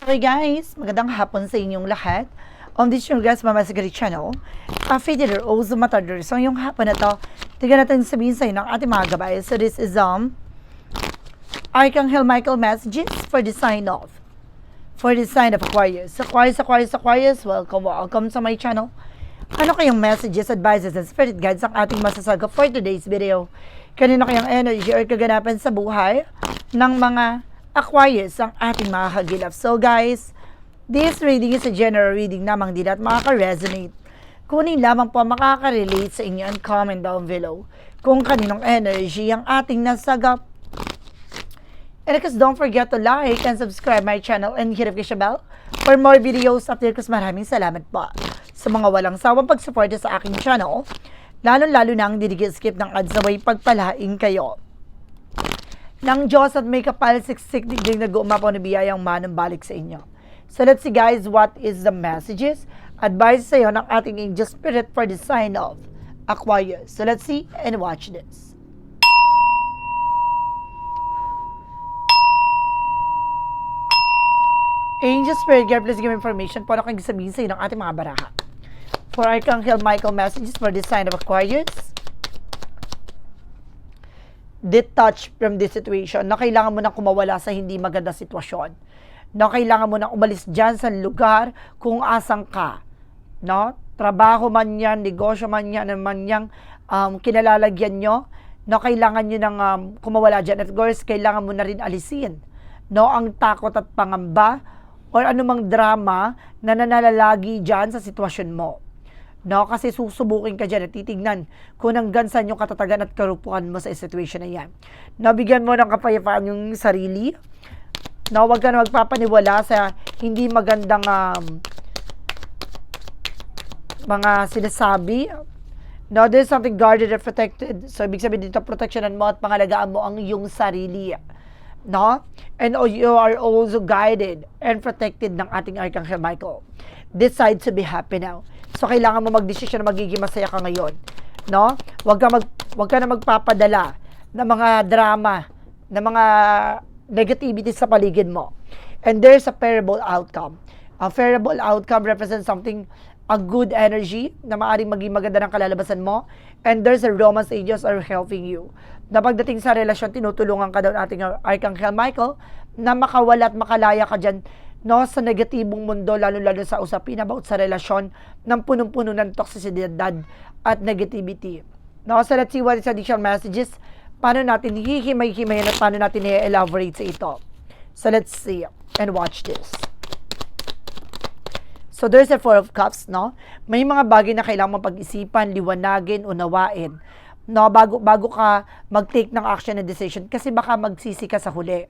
Okay guys, magandang hapon sa inyong lahat. On this your guys, Mama Sigari Channel, Cafe Dinner o Zumatador. So yung hapon na to, tignan natin sabihin sa inyo ng ating mga gabay. So this is um, Archangel Michael messages for the sign of for the sign of Aquarius. Aquarius, Aquarius, Aquarius, welcome, welcome sa my channel. Ano kayong messages, advices, and spirit guides ang ating masasaga for today's video? Kanino kayang energy or kaganapan sa buhay ng mga Aquarius ang ating mga kagilap. So guys, this reading is a general reading namang din at makaka-resonate. Kunin lamang po makaka-relate sa inyo and comment down below kung kaninong energy ang ating nasagap. And of course, don't forget to like and subscribe my channel and hit the bell for more videos update ko. Maraming salamat po sa mga walang sawang pagsuporta sa aking channel. Lalo-lalo na ang skip ng ads na way pagpalain kayo. Nang Diyos at may kapal siksik digdig nag-uumapaw na biyayang manang balik sa inyo. So let's see guys, what is the messages? Advice sa iyo ng ating angel spirit for the sign of Aquarius. So let's see and watch this. Angel Spirit Guide, please give information po na kang sabihin sa inyo ng ating mga baraha. For Archangel Michael messages for the sign of Aquarius. Detach from this situation na kailangan mo nang kumawala sa hindi maganda sitwasyon. Na kailangan mo nang umalis dyan sa lugar kung asang ka. No? Trabaho man yan, negosyo man yan, ano man yang um, kinalalagyan nyo, no, kailangan nyo nang um, kumawala dyan. At course, kailangan mo na rin alisin no, ang takot at pangamba or anumang drama na nananalagi dyan sa sitwasyon mo. No, kasi susubukin ka dyan at titignan kung hanggang saan yung katatagan at karupuan mo sa situation na yan. No, bigyan mo ng kapayapaan yung sarili. No, huwag ka na magpapaniwala sa hindi magandang um, mga sinasabi. No, there's something guarded and protected. So, ibig sabihin dito, protectionan mo at pangalagaan mo ang iyong sarili no? And you are also guided and protected ng ating Archangel Michael. Decide to be happy now. So kailangan mo magdesisyon na magiging masaya ka ngayon, no? Huwag ka mag huwag ka na magpapadala ng mga drama, ng mga negativity sa paligid mo. And there's a favorable outcome. A favorable outcome represents something a good energy na maaaring maging maganda ng kalalabasan mo. And there's a romance angels are helping you. Na pagdating sa relasyon, tinutulungan ka daw ng ating Archangel Michael na makawala at makalaya ka dyan no, sa negatibong mundo, lalo-lalo sa usapin about sa relasyon ng punong-puno ng toxicidad at negativity. No, so let's see what is additional messages. Paano natin hihimay-himayin at paano natin i-elaborate sa ito. So let's see and watch this. So there's a Four of Cups, no? May mga bagay na kailangan mong pag-isipan, liwanagin, unawain. No, bago bago ka mag-take ng action and decision kasi baka magsisi ka sa huli.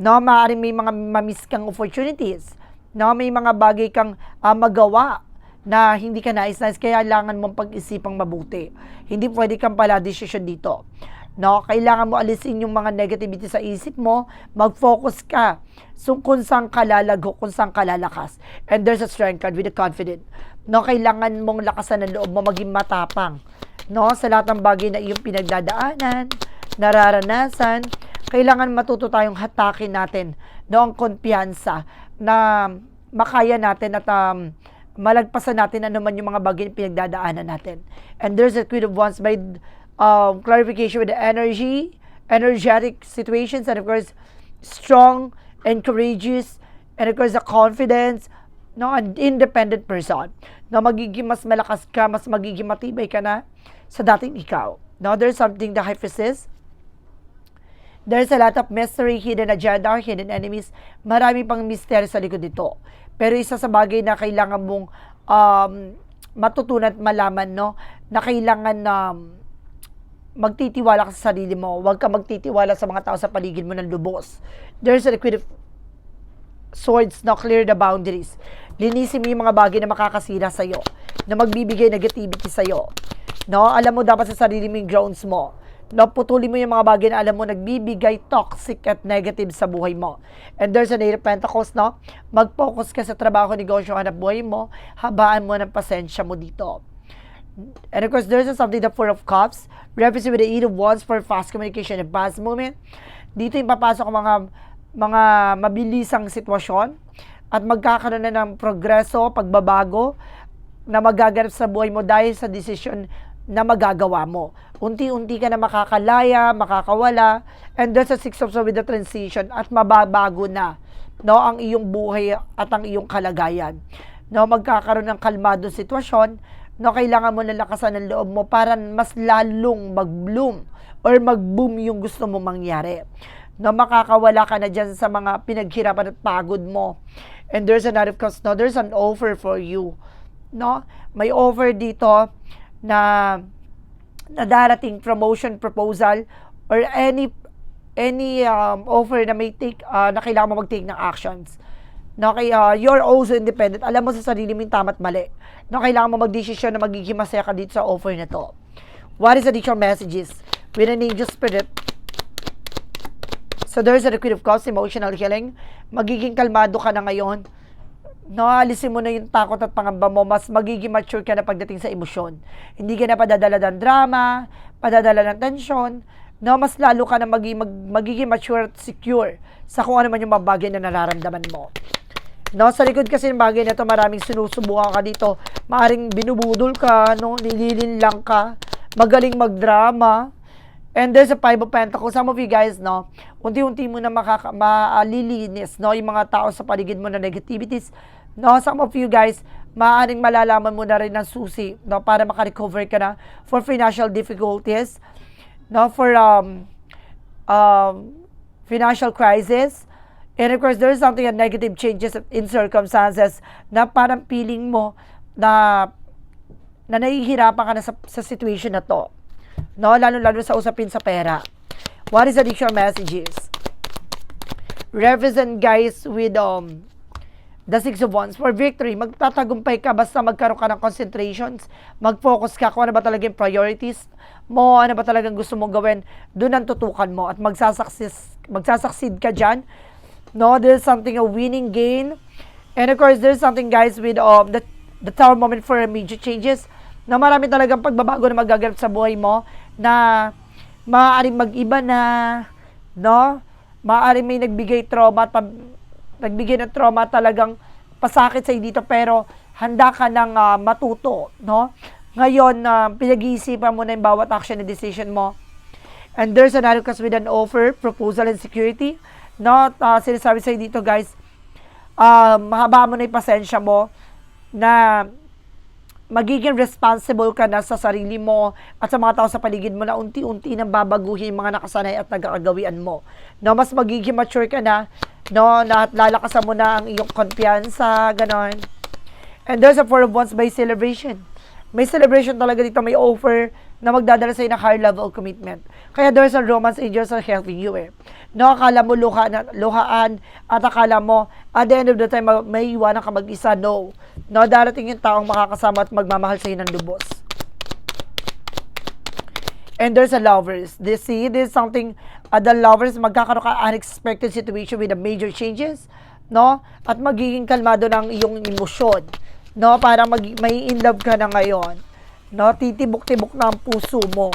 No, maaaring may mga mamiss kang opportunities. No, may mga bagay kang uh, magawa na hindi ka nais-nais kaya kailangan mong pag-isipang mabuti. Hindi pwede kang pala decision dito. No, kailangan mo alisin yung mga negativity sa isip mo, mag-focus ka so, kung saan ka lalago, kung saan ka lalakas. And there's a strength card with a confident. No, kailangan mong lakasan ng loob mo, maging matapang. No, sa lahat ng bagay na iyong pinagdadaanan, nararanasan, kailangan matuto tayong hatakin natin no, ang kumpiyansa na makaya natin at um, malagpasan natin ano man yung mga bagay na pinagdadaanan natin. And there's a Queen of Wands by um, clarification with the energy, energetic situations, and of course, strong and courageous, and of course, the confidence, no, an independent person. No, magiging mas malakas ka, mas magiging matibay ka na sa dating ikaw. No, there's something the hyphesis. There's a lot of mystery, hidden agenda, hidden enemies. Marami pang misteryo sa likod nito. Pero isa sa bagay na kailangan mong um, matutunan at malaman, no, na kailangan um, magtitiwala ka sa sarili mo. Huwag ka magtitiwala sa mga tao sa paligid mo ng lubos. There's a liquid swords na clear the boundaries. Linisin mo yung mga bagay na makakasira sa'yo, na magbibigay negativity sa'yo. No? Alam mo dapat sa sarili mo yung grounds mo. No, putulin mo yung mga bagay na alam mo nagbibigay toxic at negative sa buhay mo. And there's an Eight of Pentacles, no? Mag-focus ka sa trabaho, negosyo, hanap buhay mo, habaan mo ng pasensya mo dito. And of course, there's something the Four of Cups, represent with the Eight of Wands for fast communication and fast movement. Dito yung papasok ang mga mga mabilisang sitwasyon at magkakaroon na ng progreso, pagbabago na magaganap sa buhay mo dahil sa desisyon na magagawa mo. Unti-unti ka na makakalaya, makakawala, and there's a six of Swords with the transition at mababago na no ang iyong buhay at ang iyong kalagayan. No, magkakaroon ng kalmado sitwasyon, no kailangan mo na lakasan ng loob mo para mas lalong mag-bloom or mag-boom yung gusto mo mangyari. No, makakawala ka na dyan sa mga pinaghirapan at pagod mo. And there's another cause, no, there's an offer for you. No, may offer dito na na darating promotion proposal or any any um, offer na may take uh, na kailangan mo mag-take ng actions. No, kay uh, you're also independent. Alam mo sa sarili mo yung tama't mali. No, kailangan mo magdesisyon na magiging masaya ka dito sa offer na to. What is additional messages? With an angel spirit, So there's a liquid of cause, emotional healing. Magiging kalmado ka na ngayon. No, alisin mo na yung takot at pangamba mo. Mas magiging mature ka na pagdating sa emosyon. Hindi ka na padadala ng drama, padadala ng tension. No, mas lalo ka na magi, mag, magiging mature at secure sa kung ano man yung mga bagay na nararamdaman mo. No, sa likod kasi ng bagay na to, maraming sinusubukan ka dito. Maaring binubudol ka, no, nililin lang ka, magaling magdrama. And there's a five of pentacles. Some of you guys, no, unti-unti mo na makaka, maalilinis, no, yung mga tao sa paligid mo na negativities. No, some of you guys, maaaring malalaman mo na rin ng susi, no, para makarecover ka na for financial difficulties, no, for um, um, financial crisis. And of course, there's something a negative changes in circumstances na parang feeling mo na na nahihirapan ka na sa, sa situation na to. No, lalo-lalo sa usapin sa pera. What is additional messages? Represent guys with um the Six of Wands for victory. Magtatagumpay ka basta magkaroon ka ng concentrations. Mag-focus ka kung ano ba talaga yung priorities mo, ano ba talagang gusto mong gawin. Doon ang tutukan mo at magsasaksis, magsasucceed ka dyan. No, there's something a winning gain. And of course, there's something guys with um, the, the tower moment for immediate changes na marami talagang pagbabago na magaganap sa buhay mo na maaaring mag-iba na, no? Maaaring may nagbigay trauma at nagbigay ng trauma talagang pasakit sa dito pero handa ka nang ah, matuto, no? Ngayon, uh, pinag-iisipan mo na yung bawat action and decision mo. And there's another cause with an offer, proposal, and security. No, uh, sinasabi sa'yo dito guys, uh, mahaba mo na yung pasensya mo na magiging responsible ka na sa sarili mo at sa mga tao sa paligid mo na unti-unti nang babaguhin yung mga nakasanay at nagkakagawian mo. No, mas magiging mature ka na, no, na at lalakasan mo na ang iyong kumpiyansa, ganon. And there's a four of wands by celebration. May celebration talaga dito, may offer na magdadala sa'yo ng higher level of commitment. Kaya there's a romance angels are helping you eh. No, akala mo luha luhaan at akala mo at the end of the time ma- may iwanan ka mag-isa. No. No, darating yung taong makakasama at magmamahal sa'yo ng lubos. And there's a lovers. This see, this is something, uh, the lovers, magkakaroon ka unexpected situation with the major changes, no? At magiging kalmado ng iyong emosyon, no? Para mag, may in love ka na ngayon, no? Titibok-tibok na ang puso mo.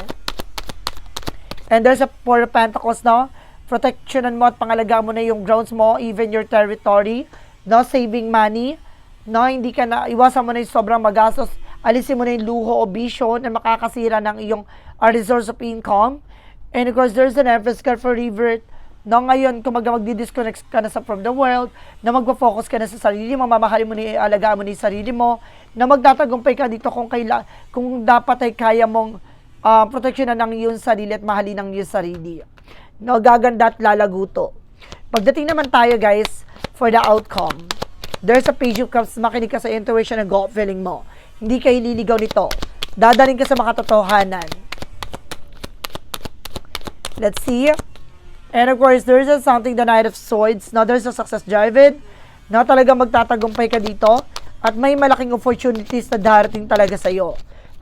And there's a Four of Pentacles, no? Protectionan mo at pangalagaan mo na yung grounds mo, even your territory, no? Saving money, no? Hindi ka na, iwasan mo na yung sobrang magastos, alisin mo na yung luho o bisyo na makakasira ng iyong uh, resource of income. And of course, there's an emphasis for revert. No, ngayon, kung mag magdi-disconnect ka na sa from the world, na magpo-focus ka na sa sarili mo, mamahalin mo ni alagaan mo ni sarili mo, na magtatagumpay ka dito kung kaila, kung dapat ay kaya mong uh, proteksyonan ng iyong sarili at mahalin ng iyong sarili. No, gaganda at lalaguto. Pagdating naman tayo, guys, for the outcome. There's a page of cups, makinig ka sa intuition and gut feeling mo. Hindi ka ililigaw nito. Dadaling ka sa makatotohanan. Let's see. And of course, there's a something the Knight of Swords. Now, there's a success driven. Na talaga magtatagumpay ka dito. At may malaking opportunities na darating talaga sa'yo.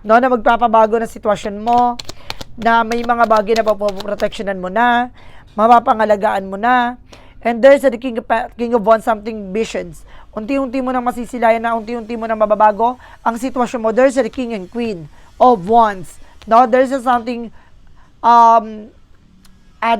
No, na magpapabago ng sitwasyon mo. Na may mga bagay na papoprotectionan mo na. Mapapangalagaan mo na. And there's the King of, King of Wands, something visions. Unti-unti mo nang masisilayan na, unti-unti mo nang mababago ang sitwasyon mo. There's the King and Queen of Wands. No, there's a something um, a,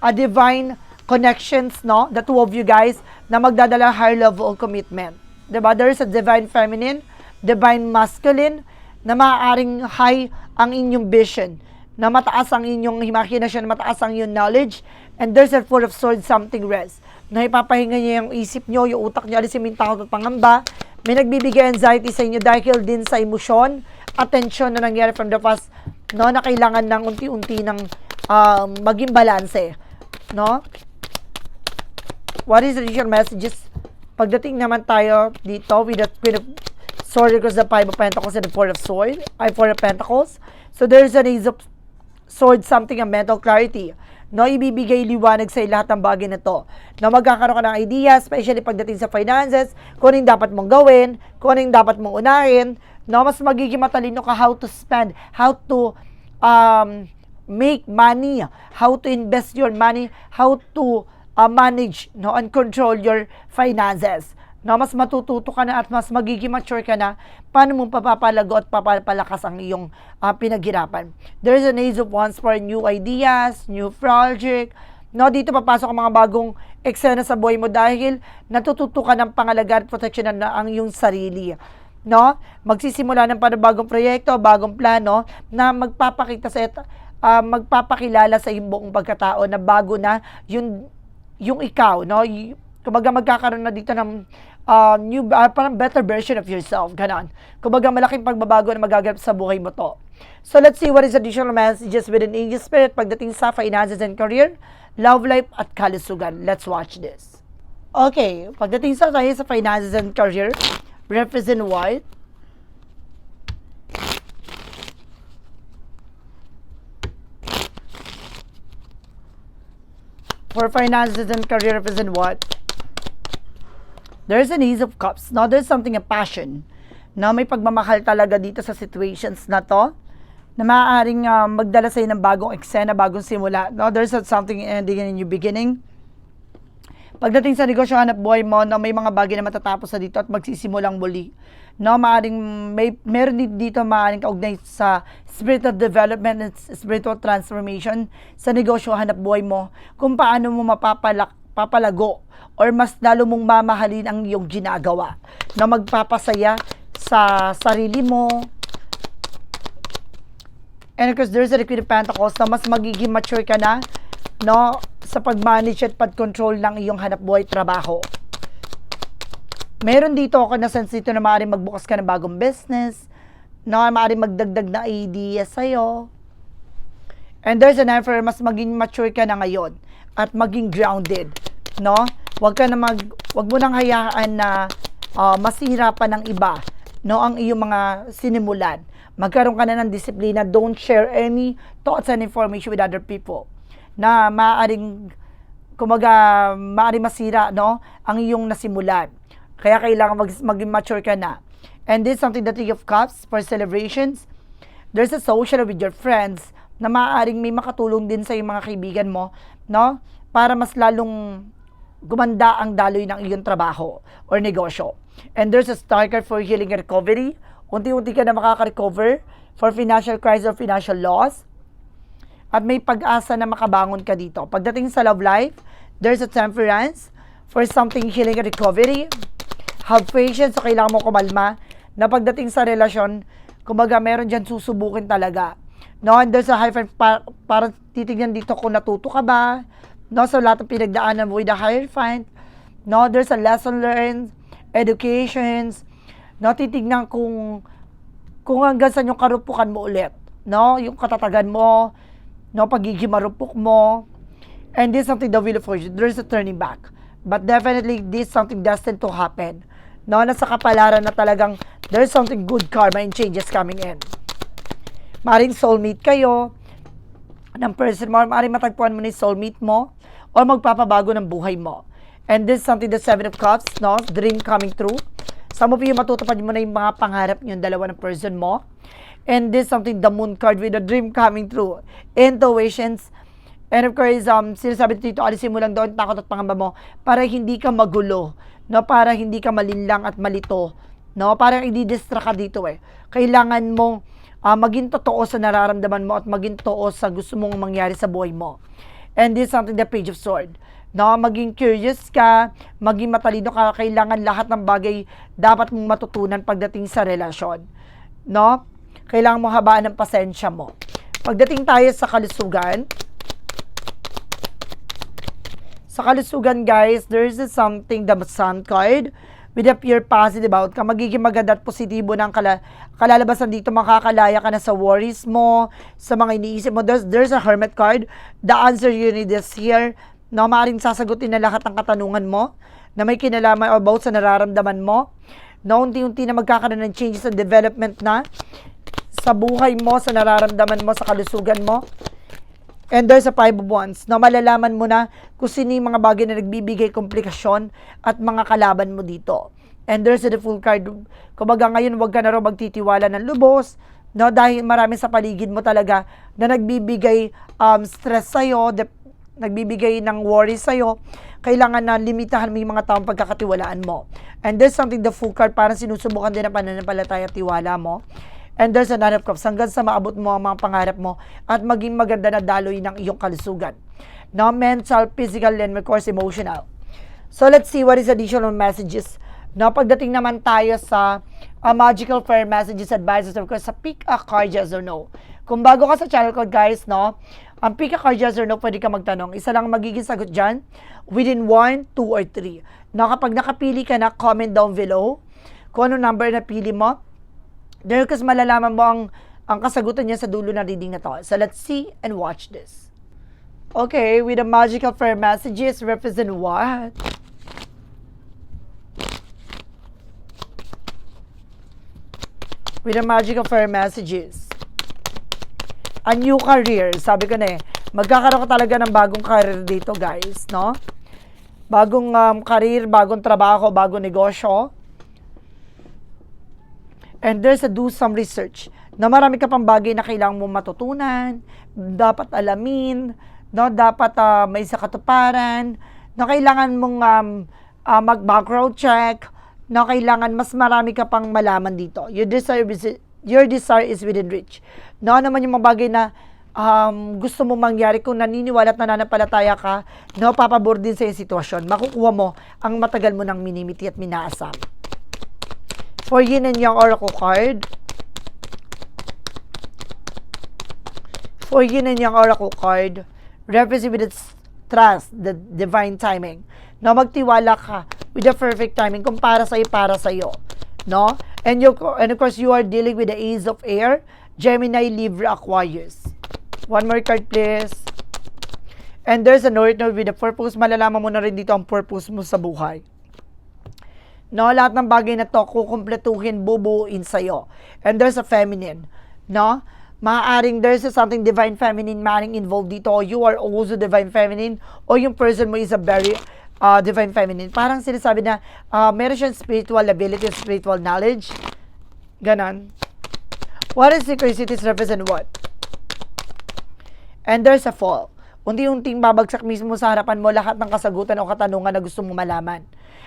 a divine connections, no? The two of you guys na magdadala higher level of commitment. 'Di ba? There is a divine feminine, divine masculine na maaaring high ang inyong vision, na mataas ang inyong imagination, mataas ang inyong knowledge, and there's a four of swords, something rest. Na ipapahinga niya yung isip nyo, yung utak niyo, alisin yung takot at pangamba. May nagbibigay anxiety sa inyo dahil din sa emosyon, attention na nangyari from the past, no, na kailangan ng unti-unti ng um, maging balanse. No? What is the initial messages? Pagdating naman tayo dito with the Queen of Swords because the Five of Pentacles and the Four of Swords, ay Four of Pentacles. So there's an Ace of Swords, something a mental clarity. No, ibibigay liwanag sa lahat ng bagay na to. No, magkakaroon ka ng idea, especially pagdating sa finances, kung ano yung dapat mong gawin, kung ano yung dapat mong unahin. No, mas magiging matalino ka how to spend, how to um, make money, how to invest your money, how to uh, manage no and control your finances. No, mas matututo ka na at mas magiging mature ka na paano mo papapalago at papapalakas ang iyong uh, pinaghirapan. There's an age of wands for new ideas, new project. No, dito papasok ang mga bagong eksena sa buhay mo dahil natututo ka ng pangalaga at protection na ang iyong sarili no? Magsisimula ng panibagong proyekto, bagong plano na magpapakita sa uh, magpapakilala sa iyong buong pagkatao na bago na yung yung ikaw, no? Y- Kumbaga magkakaroon na dito ng uh, new, uh, parang better version of yourself, ganon. Kumbaga malaking pagbabago na magaganap sa buhay mo to. So let's see what is additional messages within Angel Spirit pagdating sa finances and career, love life at kalusugan. Let's watch this. Okay, pagdating sa tayo sa finances and career, represent what? For finances and career represent what? There's an ease of cups. Now, there's something a passion. Na may pagmamahal talaga dito sa situations na to na maaaring uh, magdala sa'yo ng bagong eksena, bagong simula. No, there's something ending and a new beginning. Pagdating sa negosyo hanap buhay mo, no, may mga bagay na matatapos sa dito at magsisimulang muli. No, maaring may meron dito maaring kaugnay sa spiritual development and spiritual transformation sa negosyo hanap buhay mo kung paano mo mapapalak papalago or mas lalo mong mamahalin ang iyong ginagawa na magpapasaya sa sarili mo. And of course, there's a of Pentacles na mas magiging mature ka na no, sa pag-manage at pag-control ng iyong hanap buhay trabaho. Meron dito ako na sense dito na maaaring magbukas ka ng bagong business, no, maaaring magdagdag na idea sa'yo. And there's an effort, mas maging mature ka na ngayon at maging grounded, no? Huwag ka na mag, huwag mo nang hayaan na uh, masira pa ng iba, no, ang iyong mga sinimulan. Magkaroon ka na ng disiplina, don't share any thoughts and information with other people na maaaring kumaga maaaring masira no ang iyong nasimulan. Kaya kailangan mag, maging mature ka na. And this is something that Three of Cups for celebrations. There's a social with your friends na maaaring may makatulong din sa iyong mga kaibigan mo, no? Para mas lalong gumanda ang daloy ng iyong trabaho or negosyo. And there's a star card for healing and recovery. Unti-unti ka na makaka-recover for financial crisis or financial loss. At may pag-asa na makabangon ka dito. Pagdating sa love life, there's a temperance for something healing and recovery. Have patience, so kailangan mo kumalma. Na pagdating sa relasyon, kumbaga meron dyan susubukin talaga. No, and there's a higher para, para titignan dito kung natuto ka ba. No, sa lahat ng pinagdaanan mo with a higher find. No, there's a lesson learned, educations. No, titignan kung kung hanggang saan yung karupukan mo ulit. No, yung katatagan mo, no, pagiging marupok mo. And this is something the wheel of fortune. There's a turning back. But definitely, this is something destined to happen. No, nasa kapalaran na talagang there's something good karma and changes coming in. Maring soulmate kayo ng person mo, maring matagpuan mo ni soulmate mo or magpapabago ng buhay mo. And this is something the Seven of Cups, no? Dream coming true. Some of you matutupad mo na yung mga pangarap niyo, dalawa ng person mo. And this is something the moon card with a dream coming true. Intuitions. And of course, um, sinasabi dito, alisin lang doon takot at pangamba mo para hindi ka magulo. No? Para hindi ka malinlang at malito. No? Parang i-distract ka dito eh. Kailangan mong uh, maging totoo sa nararamdaman mo at maging totoo sa gusto mong mangyari sa buhay mo. And this is something the page of sword. No, maging curious ka, maging matalino ka, kailangan lahat ng bagay dapat mong matutunan pagdating sa relasyon. No? Kailangan mo habaan ng pasensya mo. Pagdating tayo sa kalusugan, sa kalusugan, guys, there is something, the sun card, with a pure positive outcome, magiging maganda at positibo ng kala, kalalabasan dito, makakalaya ka na sa worries mo, sa mga iniisip mo. There's, there's a hermit card. The answer you need is here. No, maaaring sasagutin na lahat ng katanungan mo na may kinalaman about sa nararamdaman mo. No, unti-unti na magkakaroon ng changes and development na sa buhay mo, sa nararamdaman mo, sa kalusugan mo. And there's a five of wands na malalaman mo na kung sino yung mga bagay na nagbibigay komplikasyon at mga kalaban mo dito. And there's the full card. Kumbaga ngayon, wag ka na raw magtitiwala ng lubos, no? Dahil marami sa paligid mo talaga na nagbibigay um, stress sa'yo, de- nagbibigay ng worry sa'yo. Kailangan na limitahan mo yung mga taong pagkakatiwalaan mo. And there's something, the full card, parang sinusubukan din ang pananampalataya at tiwala mo. And there's a nine of cups hanggang sa maabot mo ang mga pangarap mo at maging maganda na daloy ng iyong kalusugan. Now, mental, physical, and of course, emotional. So, let's see what is additional messages. Now, pagdating naman tayo sa uh, magical prayer messages, advices, of course, sa pick a card, yes or no. Kung bago ka sa channel ko, guys, no, ang pick a card, yes or no, pwede ka magtanong. Isa lang ang magiging sagot dyan, within 1, 2, or 3. Now, kapag nakapili ka na, comment down below kung ano number na pili mo. Kasi malalaman mo ang, ang kasagutan niya sa dulo ng reading na to. So, let's see and watch this. Okay, with the magical prayer messages represent what? With the magical prayer messages. A new career. Sabi ko na eh, magkakaroon ka talaga ng bagong career dito, guys, no? Bagong um, career, bagong trabaho, bagong negosyo. And there's a do some research na marami ka pang bagay na kailangan mo matutunan, dapat alamin, no, dapat uh, may sa katuparan, na kailangan mong um, uh, mag-background check, na kailangan mas marami ka pang malaman dito. Your desire is, your desire is within reach. No, naman yung mga bagay na um, gusto mo mangyari kung naniniwala at nananampalataya ka, no, papabor din sa yung sitwasyon. Makukuha mo ang matagal mo ng minimiti at minaasam. For Yin and Yang Oracle card, for Yin and Yang Oracle card, represent with its trust, the divine timing. No, magtiwala ka with the perfect timing kung para sa'yo, para sa'yo. No? And, you, and of course, you are dealing with the Ace of Air, Gemini, Libra, Aquarius. One more card, please. And there's a North Node with the purpose. Malalaman mo na rin dito ang purpose mo sa buhay. No, lahat ng bagay na to, kukumpletuhin, bubuuin sa'yo. And there's a feminine. No? Maaaring there's a something divine feminine maaaring involved dito you are also divine feminine or yung person mo is a very uh, divine feminine. Parang sinasabi na uh, meron siyang spiritual ability, spiritual knowledge. Ganon. What is synchronicities represent what? And there's a fall. Unti-unting babagsak mismo sa harapan mo lahat ng kasagutan o katanungan na gusto mong malaman.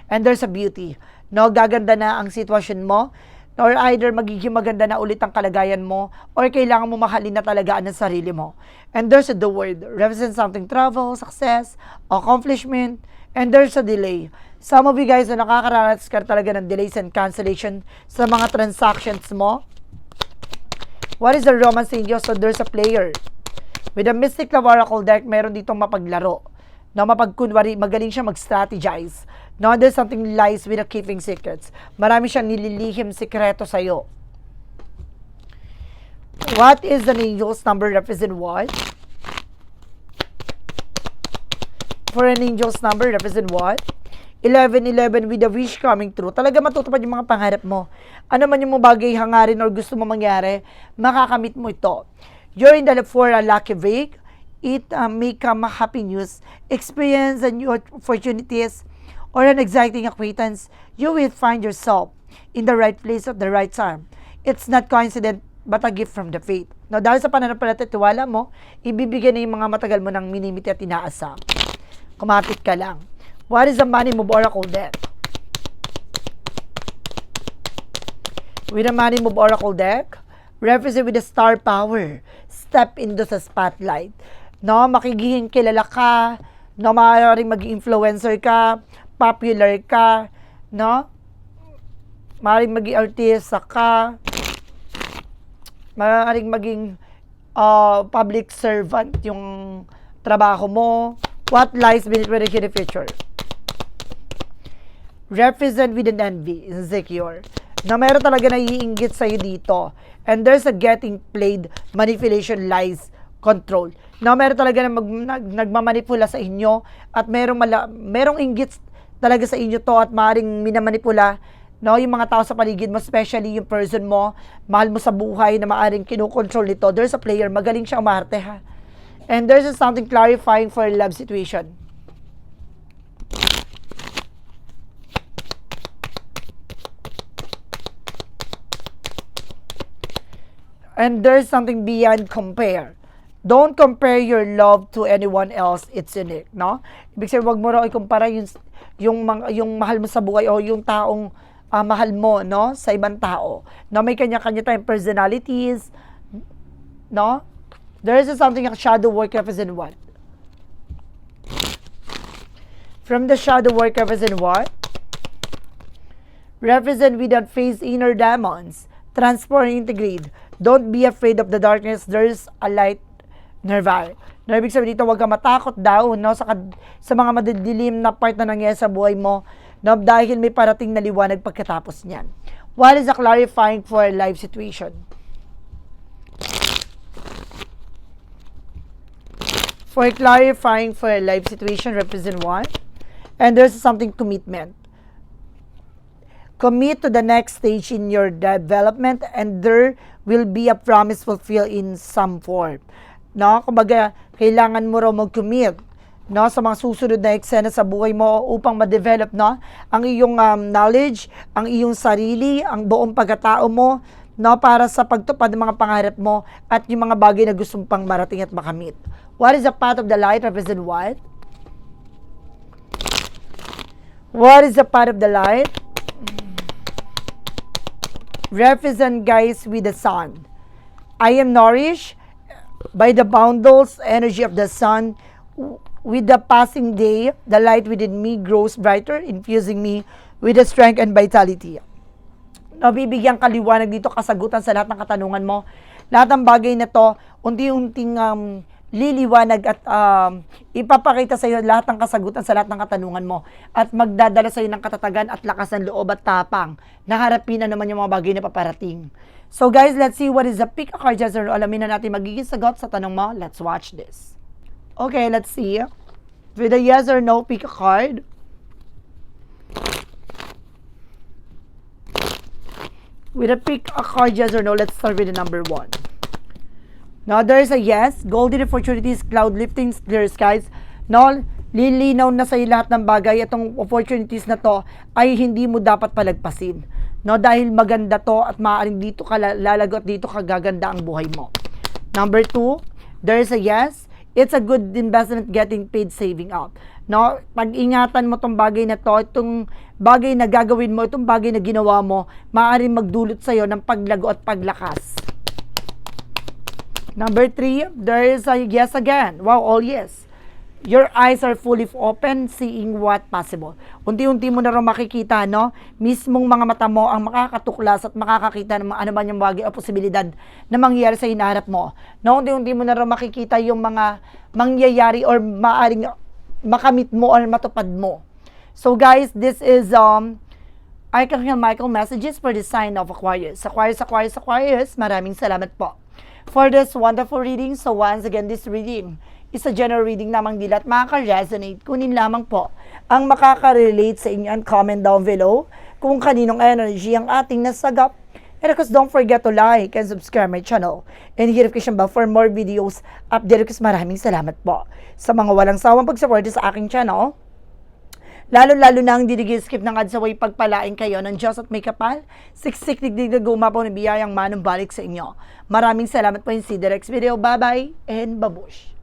And there's a beauty. No, gaganda na ang sitwasyon mo or either magiging maganda na ulit ang kalagayan mo or kailangan mo mahalin na talaga ang sarili mo. And there's a the word. Represent something travel, success, accomplishment, and there's a delay. Some of you guys na nakakaranas ka talaga ng delays and cancellation sa mga transactions mo. What is the romance angel? So there's a player. With the Mystic Oracle deck, meron ditong mapaglaro. No, mapagkunwari, magaling siya mag-strategize. No, there's something lies with the keeping secrets. Marami siyang nililihim sikreto sa'yo. What is the angel's number represent what? For an angel's number represent what? 11-11 with the wish coming true. Talaga matutupad yung mga pangarap mo. Ano man yung mga bagay hangarin or gusto mo mangyari, makakamit mo ito. You're in the for a lucky break. It uh, may come a happy news, experience and new opportunities, or an exciting acquaintance. You will find yourself in the right place at the right time. It's not coincident, but a gift from the faith. Now, dahil sa pananampalataya at tiwala mo, ibibigay na yung mga matagal mo ng minimiti at inaasam. Kumapit ka lang. What is the money move oracle deck? With the money move oracle deck, represent with the star power. Step into sa spotlight. No, makiging kilala ka, no, maaaring maging influencer ka, popular ka, no? Maaaring maging artista ka, maaaring maging uh, public servant yung trabaho mo. What lies beneath the future? Represent with an envy, insecure. Na meron talaga naiinggit sa'yo dito. And there's a getting played, manipulation, lies, control. Na meron talaga na mag, nag, nagmamanipula sa inyo at merong, mala, merong inggit talaga sa inyo to at maaaring minamanipula no, yung mga tao sa paligid mo, especially yung person mo, mahal mo sa buhay na maaring kinokontrol nito. There's a player, magaling siya umarte ha. And there's something clarifying for a love situation. And there's something beyond compare. Don't compare your love to anyone else. It's unique, no? Ibig sabihin, wag mo raw ikumpara yung, yung, yung mahal mo sa buhay o yung taong ah, mahal mo, no? Sa ibang tao. No, may kanya-kanya tayong personalities, no? There is something like shadow work represent what? From the shadow work represent what? Represent without face inner demons. Transform and integrate. Don't be afraid of the darkness. There's a light nearby. No, ibig sabihin dito, huwag ka matakot daw no, sa, sa mga madidilim na part na nangyayari sa buhay mo no, dahil may parating na liwanag pagkatapos niyan. What is a clarifying for a life situation? For clarifying for a life situation represent what? And there's something commitment. Commit to the next stage in your development and there will be a promise fulfilled in some form. No? Kumbaga, kailangan mo raw mag-commit no sa mga susunod na eksena sa buhay mo upang ma-develop no ang iyong um, knowledge, ang iyong sarili, ang buong pagkatao mo no para sa pagtupad ng mga pangarap mo at yung mga bagay na gusto mong pang marating at makamit. What is the path of the light represent what? What is the path of the light? Represent guys with the sun. I am nourished by the boundless energy of the sun. With the passing day, the light within me grows brighter, infusing me with the strength and vitality. Nabibigyan kaliwanag dito kasagutan sa lahat ng katanungan mo. Lahat ng bagay na to, unti-unting um, liliwanag at um, ipapakita sa iyo lahat ng kasagutan sa lahat ng katanungan mo at magdadala sa iyo ng katatagan at lakas ng loob at tapang na harapin na naman yung mga bagay na paparating. So guys, let's see what is the pick a card or alamin na natin magiging sagot sa tanong mo. Let's watch this. Okay, let's see. With a yes or no, pick a card. With a pick a card, yes or no, let's start with the number one. Now, there's a yes. Golden opportunities, cloud lifting, clear skies. No, lilinaw na sa lahat ng bagay. Itong opportunities na to ay hindi mo dapat palagpasin. No, dahil maganda to at maaaring dito ka la- lalago at dito ka gaganda ang buhay mo. Number two, there's a yes. It's a good investment getting paid saving up. No, pag-ingatan mo tong bagay na to, itong bagay na gagawin mo, itong bagay na ginawa mo, maaaring magdulot sa'yo ng paglago at paglakas. Number three, there is a yes again. Wow, all yes. Your eyes are fully open, seeing what possible. Unti-unti mo na rin makikita, no? Mismong mga mata mo ang makakatuklas at makakakita ng mga ano man yung bagay o posibilidad na mangyayari sa hinaharap mo. No? Unti-unti mo na rin makikita yung mga mangyayari or maaring makamit mo or matupad mo. So guys, this is um Archangel Michael messages for the sign of Aquarius. Aquarius, Aquarius, Aquarius, maraming salamat po for this wonderful reading. So once again, this reading is a general reading lamang dila at makaka-resonate. Kunin lamang po ang makaka-relate sa inyo and comment down below kung kaninong energy ang ating nasagap. And of course, don't forget to like and subscribe my channel and hit notification bell for more videos update. Course, maraming salamat po sa mga walang sawang pag-support sa aking channel. Lalo-lalo na ang dinigi-skip ng ads away pagpalain kayo ng Diyos at may kapal. Siksik digdig na gumapaw ng biyayang manong balik sa inyo. Maraming salamat po in si Derex Video. Bye-bye and babush.